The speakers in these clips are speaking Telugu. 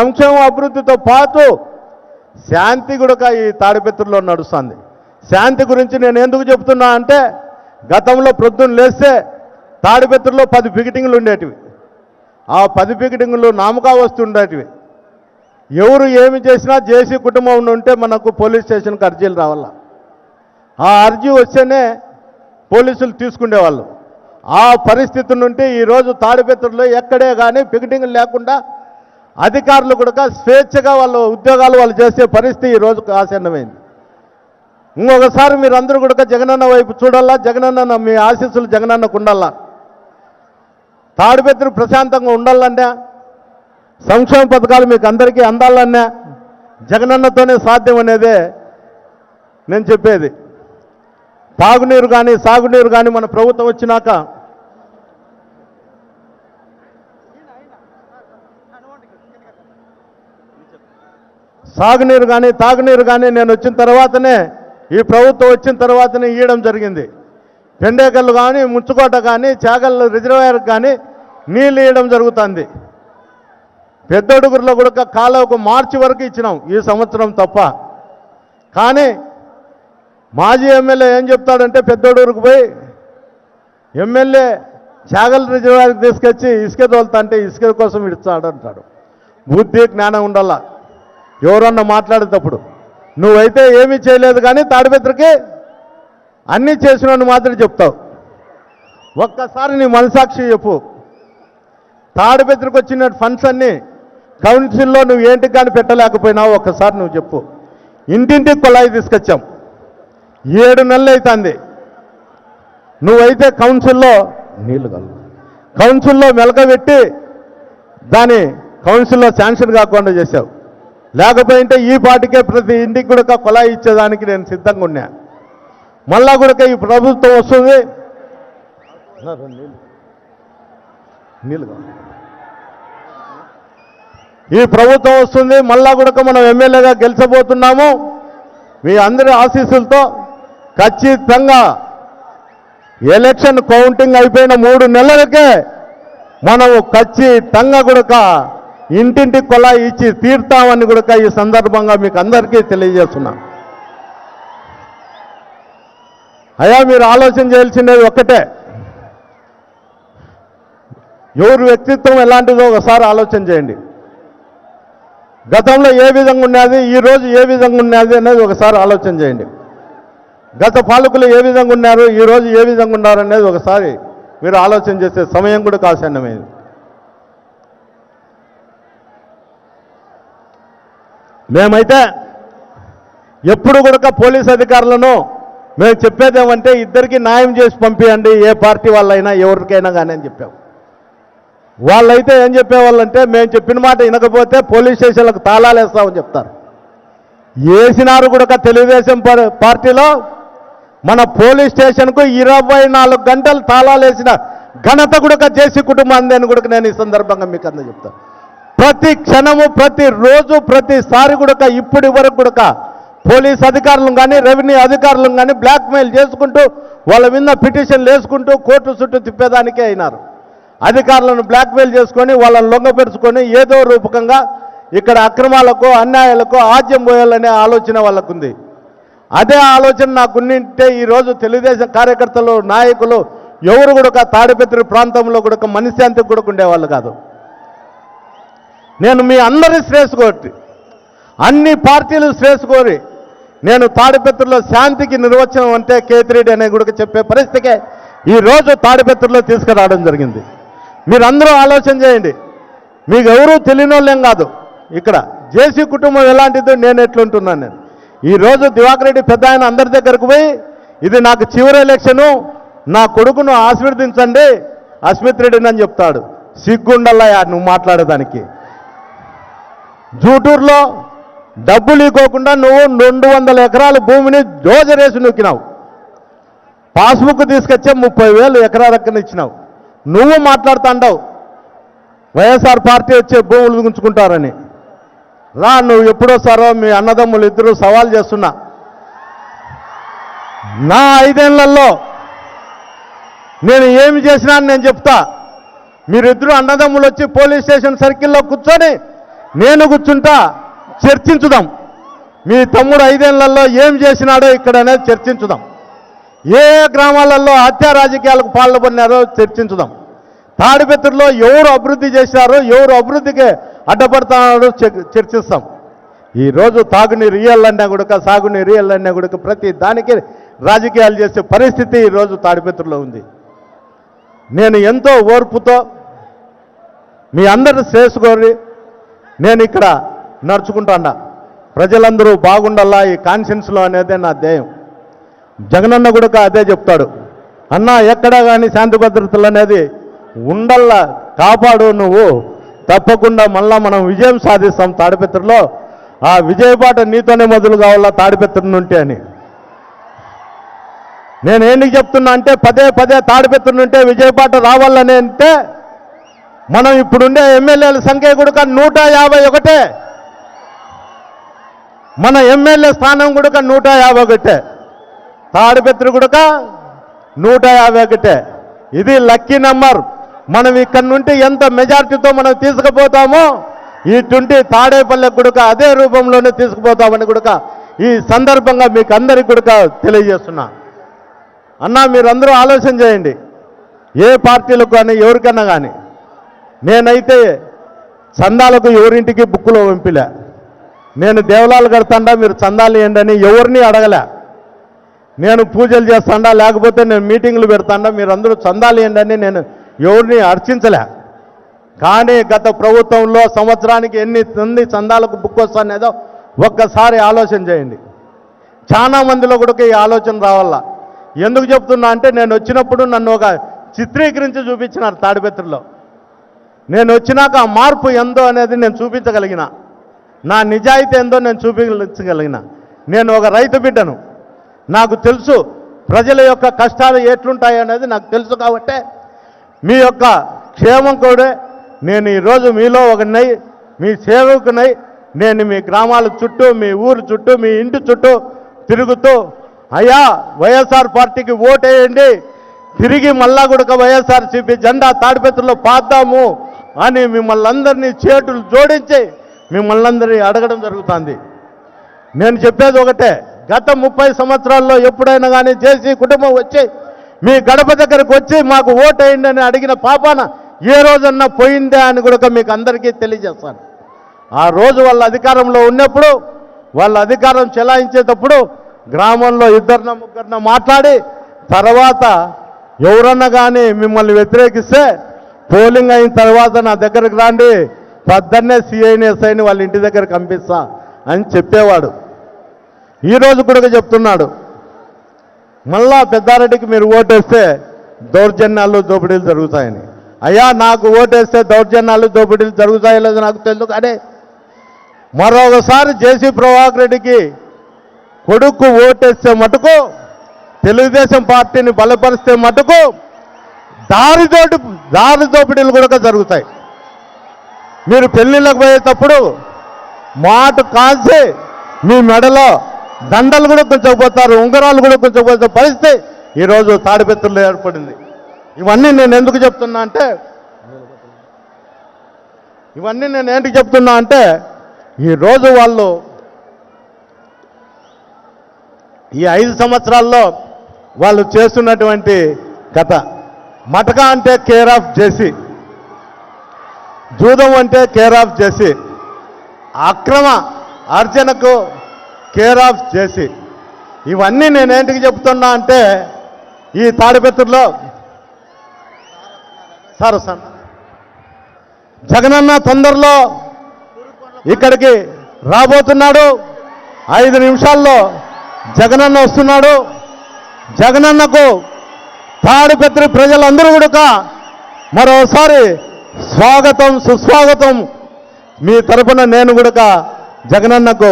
సంక్షేమ అభివృద్ధితో పాటు శాంతి కూడా ఈ తాడిపెత్తుల్లో నడుస్తుంది. శాంతి గురించి నేను ఎందుకు చెప్తున్నా అంటే గతంలో ప్రొద్దున లేస్తే తాడిపెత్తుల్లో పది పికెటింగ్లు ఉండేటివి. ఆ పది పికెటింగ్లు నామకా వస్తుండేటివి ఎవరు ఏమి చేసినా జేసీ కుటుంబం ఉంటే మనకు పోలీస్ స్టేషన్కి అర్జీలు రావాల. ఆ అర్జీ వస్తేనే పోలీసులు తీసుకునేవాళ్ళు ఆ పరిస్థితి నుండి ఈరోజు తాడిపెత్తుల్లో ఎక్కడే కానీ పికెటింగ్ లేకుండా అధికారులు కూడా స్వేచ్ఛగా వాళ్ళు ఉద్యోగాలు వాళ్ళు చేసే పరిస్థితి ఈరోజు ఆసన్నమైంది ఇంకొకసారి మీరందరూ కూడా జగనన్న వైపు చూడాలా జగనన్న మీ ఆశీస్సులు జగనన్నకు ఉండాలా? తాడిపెత్తులు ప్రశాంతంగా ఉండాలన్నా సంక్షేమ పథకాలు మీకు అందరికీ అందాలన్నా జగనన్నతోనే సాధ్యం అనేదే నేను చెప్పేది. తాగునీరు కానీ సాగునీరు కానీ మన ప్రభుత్వం వచ్చినాక సాగునీరు కానీ తాగునీరు కానీ నేను వచ్చిన తర్వాతనే ఈ ప్రభుత్వం వచ్చిన తర్వాతనే ఇవ్వడం జరిగింది. పెండేకల్లు కానీ ముంచుకోట కానీ చాగల్ రిజర్వాయర్ కానీ నీళ్ళు ఇవ్వడం జరుగుతుంది. పెద్దడుగురిలో కూడా కాలువకు మార్చి వరకు ఇచ్చినాం ఈ సంవత్సరం తప్ప. కానీ మాజీ ఎమ్మెల్యే ఏం చెప్తాడంటే పెద్దోడూరుకు పోయి ఎమ్మెల్యే చాగల్ రిజర్వాయర్కి తీసుకొచ్చి ఇసుక తోలుతా అంటే ఇసుక కోసం ఇస్తాడు అంటాడు బుద్ధి జ్ఞానం ఉండాల? ఎవరన్నా మాట్లాడేటప్పుడు నువ్వైతే ఏమీ చేయలేదు కానీ తాడిపత్రికి అన్నీ చేసినట్టు మాత్రం చెప్తావు. ఒక్కసారి నీ మనసాక్షి చెప్పు. తాడిపత్రికి వచ్చిన ఫండ్స్ అన్నీ కౌన్సిల్లో నువ్వు ఏంటికి కానీ పెట్టలేకపోయినావు ఒక్కసారి నువ్వు చెప్పు. ఇంటింటికి కుళాయి తీసుకొచ్చాం. ఏడు నెలలు అవుతుంది నువ్వైతే కౌన్సిల్లో నీళ్ళు కలవు. కౌన్సిల్లో మెలకబెట్టి దాని కౌన్సిల్లో శాంక్షన్ కాకుండా చేశావు. లేకపోయింటే ఈ పాటికే ప్రతి ఇంటికి కూడా కుళాయి ఇచ్చేదానికి నేను సిద్ధంగా ఉన్నా. మళ్ళా కూడా ఈ ప్రభుత్వం వస్తుంది. ఈ ప్రభుత్వం వస్తుంది మళ్ళా కూడా మనం ఎమ్మెల్యేగా గెలిచబోతున్నాము. మీ అందరి ఆశీస్సులతో ఖచ్చితంగా ఎలక్షన్ కౌంటింగ్ అయిపోయిన మూడు నెలలకే మనము ఖచ్చితంగా కూడా ఇంటింటి కొలాయి ఇచ్చి తీర్తామని కూడా ఈ సందర్భంగా మీకు అందరికీ తెలియజేస్తున్నా. అయ్యా మీరు ఆలోచన చేయాల్సిందేది ఒక్కటే. ఎవరి వ్యక్తిత్వం ఎలాంటిదో ఒకసారి ఆలోచన చేయండి. గతంలో ఏ విధంగా ఉన్నది ఈ రోజు ఏ విధంగా ఉన్నది అనేది ఒకసారి ఆలోచన చేయండి. గత పాలకులు ఏ విధంగా ఉన్నారు ఈరోజు ఏ విధంగా ఉన్నారు అనేది ఒకసారి మీరు ఆలోచన చేసే సమయం కూడా కాసన్నమైంది మేమైతే ఎప్పుడు కూడా పోలీస్ అధికారులను మేము చెప్పేదేమంటే ఇద్దరికి న్యాయం చేసి పంపించండి ఏ పార్టీ వాళ్ళైనా ఎవరికైనా కానీ అని చెప్పాం. వాళ్ళైతే ఏం చెప్పేవాళ్ళంటే మేము చెప్పిన మాట వినకపోతే పోలీస్ స్టేషన్లకు తాళాలు వేస్తామని చెప్తారు. వేసినారు కూడా తెలుగుదేశం పార్టీలో మన పోలీస్ స్టేషన్కు ఇరవై నాలుగు గంటలు తాళాలు వేసిన ఘనత కూడా జేసీ కుటుంబాన్ని అని కూడా నేను ఈ సందర్భంగా మీకు అందజెప్తాను ప్రతి క్షణము ప్రతి రోజు ప్రతిసారి కూడా ఇప్పటి వరకు కూడా పోలీస్ అధికారులను కానీ రెవెన్యూ అధికారులను కానీ బ్లాక్మెయిల్ చేసుకుంటూ వాళ్ళ మీద పిటిషన్లు వేసుకుంటూ కోర్టు చుట్టూ తిప్పేదానికే అయినారు. అధికారులను బ్లాక్మెయిల్ చేసుకొని వాళ్ళని లొంగపెరుచుకొని ఏదో రూపకంగా ఇక్కడ అక్రమాలకు అన్యాయాలకు ఆద్యం పోయాలనే ఆలోచన వాళ్ళకుంది. అదే ఆలోచన నాకున్నింటే ఈరోజు తెలుగుదేశం కార్యకర్తలు నాయకులు ఎవరు కూడా తాడిపత్రి ప్రాంతంలో కూడా మనశ్శాంతికి కూడా ఉండేవాళ్ళు కాదు. నేను మీ అందరి శ్రేయస్సు కోరి అన్ని పార్టీలు శ్రేయస్సు కోరి నేను తాడిపత్రిలో శాంతికి నిర్వచనం అంటే కేతిరెడ్డి అనే కూడా చెప్పే పరిస్థితికే ఈరోజు తాడిపత్రిలో తీసుకురావడం జరిగింది. మీరందరూ ఆలోచన చేయండి. మీకు ఎవరూ తెలియని వాళ్ళేం కాదు. ఇక్కడ జేసీ కుటుంబం ఎలాంటిదో నేను ఎట్లుంటున్నాను నేను. ఈరోజు దివాకర్ రెడ్డి పెద్ద ఆయన అందరి దగ్గరకు పోయి ఇది నాకు చివరి ఎలక్షను నా కొడుకును ఆశీర్వదించండి అస్మిత్ రెడ్డిని అని చెప్తాడు. సిగ్గుండల్లా నువ్వు మాట్లాడేదానికి. జూటూరులో డబ్బులు ఇవ్వకుండా నువ్వు రెండు వందల ఎకరాల భూమిని జోజరేసి నొక్కినావు. పాస్బుక్ తీసుకొచ్చే ముప్పై వేలు ఎకరాలక్కన ఇచ్చినావు. నువ్వు మాట్లాడుతుండవు. వైఎస్ఆర్ పార్టీ వచ్చే భూములు గుంచుకుంటారని రా నువ్వు ఎప్పుడోసారో మీ అన్నదమ్ములు ఇద్దరు సవాల్ చేస్తున్నా. నా ఐదేళ్ళలో నేను ఏమి చేసినా అని నేను చెప్తా. మీరిద్దరు అన్నదమ్ములు వచ్చి పోలీస్ స్టేషన్ సర్కిల్లో కూర్చొని నేను కూర్చుంటా చర్చించుదాం. మీ తమ్ముడు ఐదేళ్ళలో ఏం చేసినాడో ఇక్కడ అనేది చర్చించుదాం. ఏ గ్రామాలలో హత్య రాజకీయాలకు పాల్పడినారో చర్చించుదాం. తాడిపెత్తుల్లో ఎవరు అభివృద్ధి చేశారో ఎవరు అభివృద్ధికి అడ్డపడుతున్నారో చర్చిస్తాం. ఈరోజు తాగునీరు ఇయ్యాలన్నా కూడా సాగునీరు ఇయ్యాలన్నా కూడా ప్రతి దానికి రాజకీయాలు చేసే పరిస్థితి ఈరోజు తాడిపెత్తుల్లో ఉంది. నేను ఎంతో ఓర్పుతో మీ అందరిని శ్రేసుకోరి నేను ఇక్కడ నడుచుకుంటాడా ప్రజలందరూ బాగుండాలా ఈ కాన్షియన్స్లో అనేదే నా ధ్యేయం. జగనన్న కూడా అదే చెప్తాడు. అన్నా ఎక్కడ కానీ శాంతి భద్రతలు అనేది ఉండల్లా కాపాడు నువ్వు. తప్పకుండా మళ్ళా మనం విజయం సాధిస్తాం తాడిపెత్రలో. ఆ విజయపాట నీతోనే మొదలు కావాలా తాడిపత్రి నుండి అని. నేను ఏంటికి చెప్తున్నా అంటే పదే పదే తాడిపత్రి నుంటే విజయపాట రావాలని అంటే మనం ఇప్పుడుండే ఎమ్మెల్యేల సంఖ్య కూడా నూట యాభై ఒకటే. మన ఎమ్మెల్యే స్థానం కూడా నూట యాభై ఒకటే. తాడిపత్రి గుడక నూట యాభై ఒకటే. ఇది లక్కీ నెంబర్. మనం ఇక్కడ నుండి ఎంత మెజార్టీతో మనం తీసుకుపోతామో ఇటుంటి తాడేపల్లె గుడక అదే రూపంలోనే తీసుకుపోతామని గుడక ఈ సందర్భంగా మీకు అందరికి గుడక తెలియజేస్తున్నా. అన్నా మీరందరూ ఆలోచన చేయండి. ఏ పార్టీలకు కానీ ఎవరికన్నా కానీ నేనైతే చందాలకు ఎవరింటికి బుక్కులో పంపిలే. నేను దేవలాలు కడతాండా మీరు చందాలు ఇవ్వండి ఎవరిని అడగలే. నేను పూజలు చేస్తాండా లేకపోతే నేను మీటింగ్లు పెడతాండా మీరు అందరూ చందాలు ఇవ్వండి నేను ఎవరిని అర్చించలే. కానీ గత ప్రభుత్వంలో సంవత్సరానికి ఎన్ని మంది చందాలకు బుక్ వస్తానేదో ఒక్కసారి ఆలోచన చేయండి. చాలా మందిలో కూడా ఈ ఆలోచన రావాలా? ఎందుకు చెప్తున్నా అంటే నేను వచ్చినప్పుడు నన్ను ఒక చిత్రీకరించి చూపించినారు తాడిపత్రిలో. నేను వచ్చినాక ఆ మార్పు ఎందో అనేది నేను చూపించగలిగిన. నా నిజాయితీ ఏందో నేను చూపించగలిగిన. నేను ఒక రైతు బిడ్డను. నాకు తెలుసు ప్రజల యొక్క కష్టాలు ఎట్లుంటాయి అనేది నాకు తెలుసు కాబట్టే మీ యొక్క క్షేమం కూడా నేను ఈరోజు మీలో ఒకనై మీ సేవకునై నేను మీ గ్రామాల చుట్టూ మీ ఊరు చుట్టూ మీ ఇంటి చుట్టూ తిరుగుతూ అయ్యా వైఎస్ఆర్ పార్టీకి ఓటేయండి. తిరిగి మళ్ళా కూడా వైఎస్ఆర్సీపీ జెండా తాడిపెత్తుల్లో పాద్దాము. అని మిమ్మల్ని అందరినీ చేతులు జోడించి మిమ్మల్ని అందరినీ అడగడం జరుగుతుంది. నేను చెప్పేది ఒకటే గత ముప్పై సంవత్సరాల్లో ఎప్పుడైనా కానీ చేసి కుటుంబం వచ్చి మీ గడప దగ్గరకు వచ్చి మాకు ఓటేయండి అని అడిగిన పాపాన ఏ రోజన్నా పోయిందే అని కూడా మీకు అందరికీ తెలియజేస్తాను. ఆ రోజు వాళ్ళ అధికారంలో ఉన్నప్పుడు వాళ్ళ అధికారం చెలాయించేటప్పుడు గ్రామంలో ఇద్దరిన ముగ్గురిన మాట్లాడి తర్వాత ఎవరన్నా కానీ మిమ్మల్ని వ్యతిరేకిస్తే పోలింగ్ అయిన తర్వాత నా దగ్గరకు రాండి. పొద్దున్నే సిఐని ఎస్ఐని వాళ్ళ ఇంటి దగ్గర పంపిస్తా అని చెప్పేవాడు. ఈరోజు కూడా చెప్తున్నాడు. మళ్ళా పెద్దారెడ్డికి మీరు ఓటేస్తే దౌర్జన్యాలు దోపిడీలు జరుగుతాయని. అయ్యా నాకు ఓటేస్తే దౌర్జన్యాలు దోపిడీలు జరుగుతాయో లేదో నాకు తెలుసు. కానీ మరొకసారి జేసీ ప్రభాకర్ రెడ్డికి కొడుకు ఓటేస్తే మటుకు తెలుగుదేశం పార్టీని బలపరిస్తే మటుకు దారితోటి దారి దోపిడీలు కూడా జరుగుతాయి. మీరు పెళ్ళిళ్ళకు పోయేటప్పుడు మాట కాల్చి మీ మెడలో దండలు కూడా కొంచెపోతారు ఉంగరాలు కూడా కొంచెపోతే పరిస్థితి ఈరోజు తాడిపెత్తుల్లో ఏర్పడింది. ఇవన్నీ నేను ఎందుకు చెప్తున్నా అంటే ఇవన్నీ నేను ఏంటి చెప్తున్నా అంటే ఈరోజు వాళ్ళు ఈ ఐదు సంవత్సరాల్లో వాళ్ళు చేస్తున్నటువంటి కథ. మటక అంటే కేర్ ఆఫ్ జేసీ. జూదం అంటే కేర్ ఆఫ్ జేసీ. అక్రమ అర్జనకు కేర్ ఆఫ్ జేసీ. ఇవన్నీ నేనేంటికి చెప్తున్నా అంటే ఈ తాడిపెత్తుల్లో సార్ సార్. జగనన్న తొందరలో ఇక్కడికి రాబోతున్నాడు. ఐదు నిమిషాల్లో జగనన్న వస్తున్నాడు. జగనన్నకు తాడిపత్రి ప్రజలందరూ కూడా మరోసారి స్వాగతం సుస్వాగతం. మీ తరపున నేను కూడా జగనన్నకు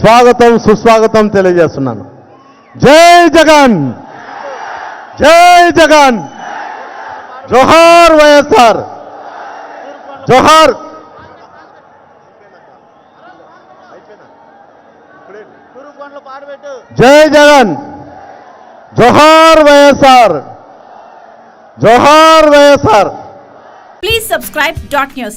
స్వాగతం సుస్వాగతం తెలియజేస్తున్నాను. జై జగన్! జై జగన్! జోహార్ వైఎస్ఆర్! జోహార్! జై జగన్! జోహార్ వైఎస్ఆర్! జోహార్ YSR Please subscribe dot news.